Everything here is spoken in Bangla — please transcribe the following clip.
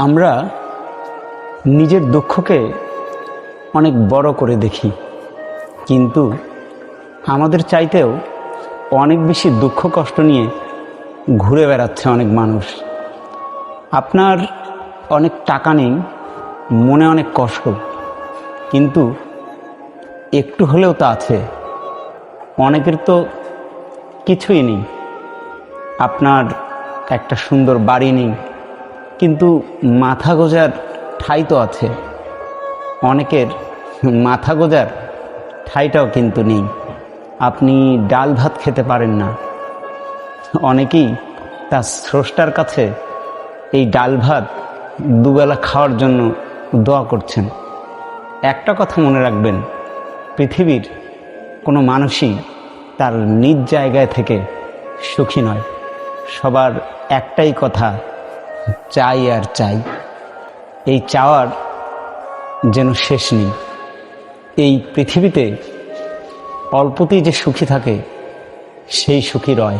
আমরা নিজের দুঃখকে অনেক বড় করে দেখি। কিন্তু আমাদের চাইতেও অনেক বেশি দুঃখ কষ্ট নিয়ে ঘুরে বেড়াচ্ছে অনেক মানুষ। আপনার অনেক টাকা নেই, মনে অনেক কষ্ট। কিন্তু একটু হলেও তা আছে। অনেকের তো কিছুই নেই। আপনার একটা সুন্দর বাড়ি নেই। কিন্তু মাথা গোজার ঠাই তো আছে। অনেকের মাথা গোজার ঠাইটাও কিন্তু নেই। আপনি ডাল ভাত খেতে পারেন না। অনেকেই তার স্রষ্টার কাছে এই ডাল ভাত দুবেলা খাওয়ার জন্য দোয়া করছেন। একটা কথা মনে রাখবেন, পৃথিবীর কোনো মানুষই তার নিজ জায়গায় থেকে সুখী নয়। সবার একটাই কথা চাই আর চাই। এই চাওয়ার যেন শেষ নেই। এই পৃথিবীতে অল্পতেই যে সুখী থাকে, সেই সুখী রয়।